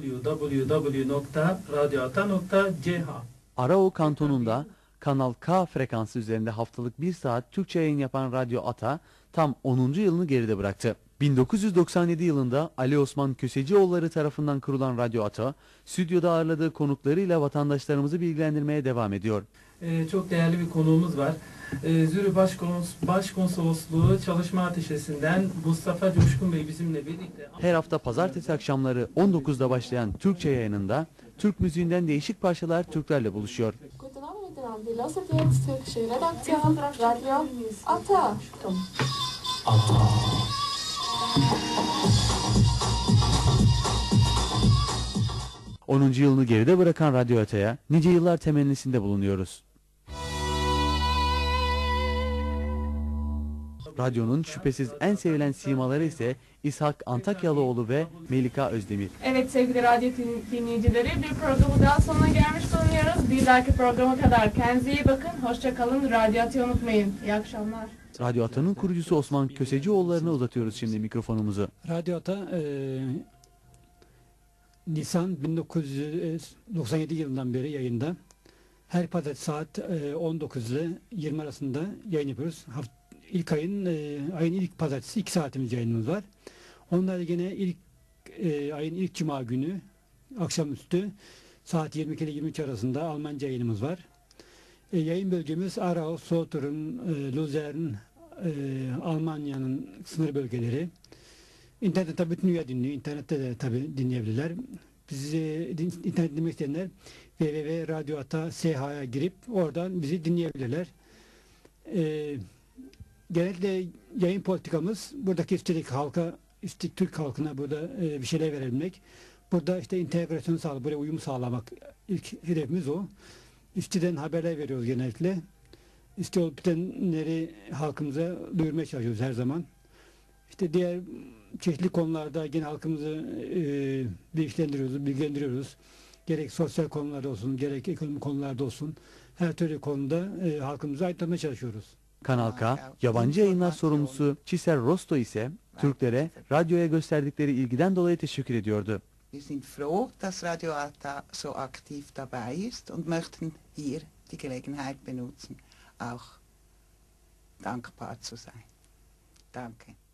www.radyoata.ch Arao kantonunda Kanal K frekansı üzerinde haftalık bir saat Türkçe yayın yapan Radyo Ata tam 10. yılını geride bıraktı. 1997 yılında Ali Osman Kösecioğulları tarafından kurulan Radyo Ata, stüdyoda ağırladığı konuklarıyla vatandaşlarımızı bilgilendirmeye devam ediyor. Ee, çok değerli bir konuğumuz var. Ee, Zürih Başkolos Başkonsolosluğu Çalışma Ateşesi'nden Mustafa Coşkun Bey bizimle birlikte. Her hafta pazartesi akşamları 19'da başlayan Türkçe yayınında Türk müziğinden değişik parçalar Türklerle buluşuyor. Guten Abend 10. yılını geride bırakan Radyo Ata'ya nice yıllar temennisinde bulunuyoruz. Radyonun şüphesiz en sevilen simaları ise İshak Antakyalıoğlu ve Melika Özdemir. Evet sevgili radyo din- dinleyicileri bir programı daha sonuna gelmiş bulunuyoruz. Bir dahaki programa kadar kendinize iyi bakın. Hoşça kalın. Radyo atıyı unutmayın. İyi akşamlar. Radyo Ata'nın kurucusu Osman Kösecioğulları'na uzatıyoruz şimdi mikrofonumuzu. Radyo Ata e, Nisan 1997 yılından beri yayında. Her pazartesi saat e, 19 ile 20 arasında yayın yapıyoruz. Haft ilk ayın e, ayın ilk pazartesi 2 saatimiz yayınımız var. Onlar yine ilk e, ayın ilk cuma günü akşamüstü saat 22 ile 23 arasında Almanca yayınımız var. E, yayın bölgemiz Aarau, Solothurn, e, Luzern, e, Almanya'nın sınır bölgeleri. İnternette tabii bütün dünya dinliyor. İnternette de tabii dinleyebilirler. Bizi internet dinlemek isteyenler www.radyoata.sh'ya girip oradan bizi dinleyebilirler. Ee, genellikle yayın politikamız buradaki iftirik halka, iftirik Türk halkına burada e, bir şeyler verebilmek. Burada işte integrasyon sağlamak, buraya uyum sağlamak ilk hedefimiz o. İftiden haberler veriyoruz genellikle. İşte olup bitenleri halkımıza duyurmaya çalışıyoruz her zaman. İşte diğer çeşitli konularda gene halkımızı e, bilgilendiriyoruz, bilgilendiriyoruz. Gerek sosyal konularda olsun, gerek ekonomik konularda olsun. Her türlü konuda e, halkımızı aydınlatmaya çalışıyoruz. Kanal K, yabancı yayınlar sorumlusu Çiser Rosto ise Türklere radyoya gösterdikleri ilgiden dolayı teşekkür ediyordu. Wir sind froh, dass Radio Ata so aktiv dabei ist und möchten hier die Gelegenheit benutzen, auch dankbar zu sein. Danke.